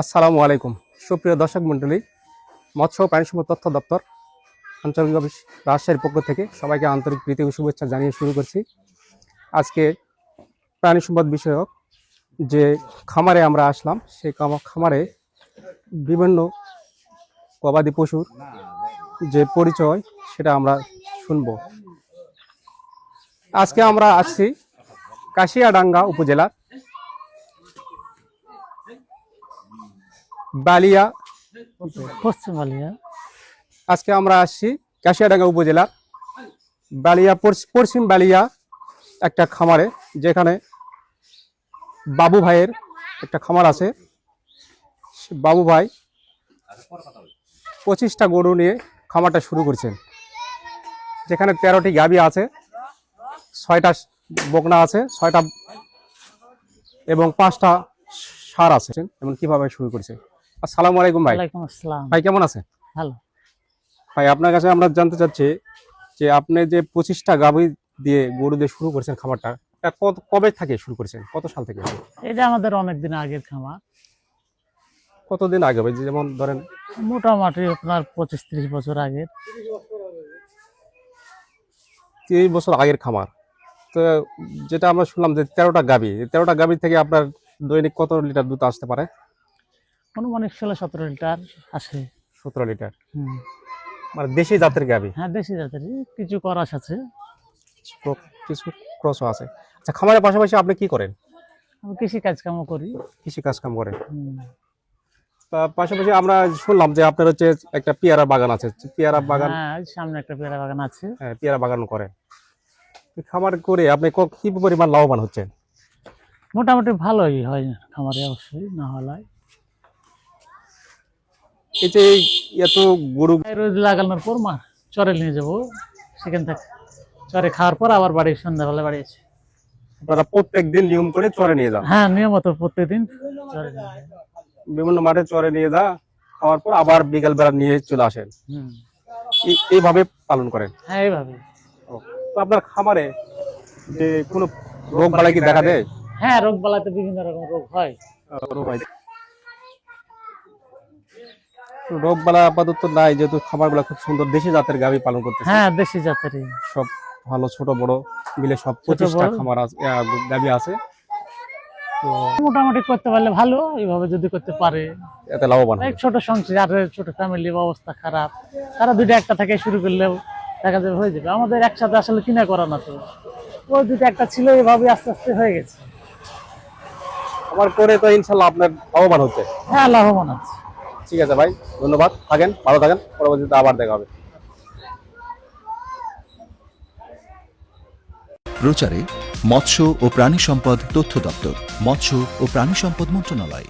আসসালামু আলাইকুম। সুপ্রিয় দর্শক মণ্ডলী, মৎস্য ও প্রাণী সম্পদ তথ্য দপ্তর আঞ্চলিক অফিস রাজশাহীর পক্ষ থেকে সবাইকে আন্তরিক প্রীতি ও শুভেচ্ছা জানিয়ে শুরু করছি। আজকে প্রাণী সম্পদ বিষয়ক যে খামারে আমরা আসলাম, সেই খামারে বিভিন্ন গবাদি পশুর যে পরিচয়, সেটা আমরা শুনব। আজকে আমরা আসছি কাশিয়াডাঙ্গা উপজেলার বালিয়া। পশ্চিম বালিয়া। আজকে আমরা আসছি কাশিয়াডাঙ্গা উপজেলার বালিয়া পশ্চিম বালিয়া একটা খামারে যেখানে বাবু ভাইয়ের একটা খামার আছে। বাবু ভাই পঁচিশটা গরু নিয়ে খামারটা শুরু করছেন। যেখানে তেরোটি গাবি আছে ছয়টা বকনা আছে ছয়টা এবং পাঁচটা সার আছে এবং কীভাবে শুরু করেছে। আসসালামু আলাইকুম ভাই। ওয়ালাইকুম আসসালাম। ভাই কেমন আছেন? ভালো। ভাই আপনার কাছে আমরা জানতে চাচ্ছি যে আপনি যে পঁচিশটা গাভী দিয়ে গরু দিয়ে শুরু করেছেন খামারটা কত কবে থেকে শুরু করেছেন? কত সাল থেকে? এটা আমাদের অনেকদিন আগের খামার। কতদিন আগে ভাই? যেমন ধরেন মোটামুটি আপনার পঁচিশ ত্রিশ বছর আগের। তিরিশ বছর আগের খামার। তো যেটা আমরা শুনলাম যে তেরোটা গাভী তেরোটা গাভী থেকে আপনার দৈনিক কত লিটার দুধ আসতে পারে? অনুমানিক ষোলো সতেরো লিটার আসে সতেরো লিটার। মানে দেশি জাতের গাভী হ্যাঁ দেশি জাতের। কিছু করাস আছে। কিছু ক্রসও আছে। আচ্ছা খামারের পাশাপাশি আপনি কি করেন? আমি কৃষি কাজ কামও করি। কৃষি কাজ কাম করেন পাশাপাশি আমরা শুনলাম যে আপনার হচ্ছে একটা পেয়ারা বাগান আছে। পেয়ারা বাগান হ্যাঁ সামনে একটা পেয়ারা বাগান আছে। হ্যাঁ, পেয়ারা বাগান করেন। খামার করে আপনি ক- পরিমাণ লাভবান হচ্ছেন? মোটামুটি ভালোই হয় খামারে অবশ্যই না হলাই এই এত গরু রোজ লাগানোর পর মা চরে নিয়ে যাব। সেখান থেকে চরে খাওয়ার পর আবার বাড়ি সন্ধ্যাবেলা বাড়ি আছে আপনারা প্রত্যেক দিন নিয়ম করে চরে নিয়ে যান। হ্যাঁ নিয়মিত প্রত্যেকদিন চরে বিভিন্ন মাঠে চরে নিয়ে যা খাওয়ার পর আবার বিকাল বেলা নিয়ে চলে আসেন। এইভাবে পালন করেন? হ্যাঁ এইভাবে। তো আপনার খামারে যে কোনো রোগ বালাই কি দেখা দেয়? হ্যাঁ রোগ বালাতে বিভিন্ন রকম রোগ হয়। রোগ হয়। রোগ বালা আপাতত নাই যেহেতু খামারগুলো খুব সুন্দর দেশি জাতের গাভী পালন করতেছে। হ্যাঁ দেশি জাতেরই। সব ভালো ছোট বড় মিলে সব পঁচিশটা খামার আছে গাভী আছে। মোটামুটি করতে পারলে ভালো এইভাবে যদি করতে পারে। এতে লাভবান ছোট সংসার ছোট ফ্যামিলির অবস্থা খারাপ। তারা দুইটা একটা থেকে শুরু করলেও দেখা যাবে হয়ে যাবে। আমাদের একসাথে আসলে কিনা করা না তো। ওই দুটো একটা ছিল এইভাবে আস্তে আস্তে হয়ে গেছে। আমার করে তো ইনশাল্লাহ আপনার লাভবান হচ্ছে। হ্যাঁ লাভবান আছে। ঠিক আছে ভাই, ধন্যবাদ। থাকেন, ভালো থাকেন। পরবর্তীতে আবার দেখা হবে। প্রচারে মৎস্য ও প্রাণী সম্পদ তথ্য দপ্তর, মৎস্য ও প্রাণী সম্পদ মন্ত্রণালয়।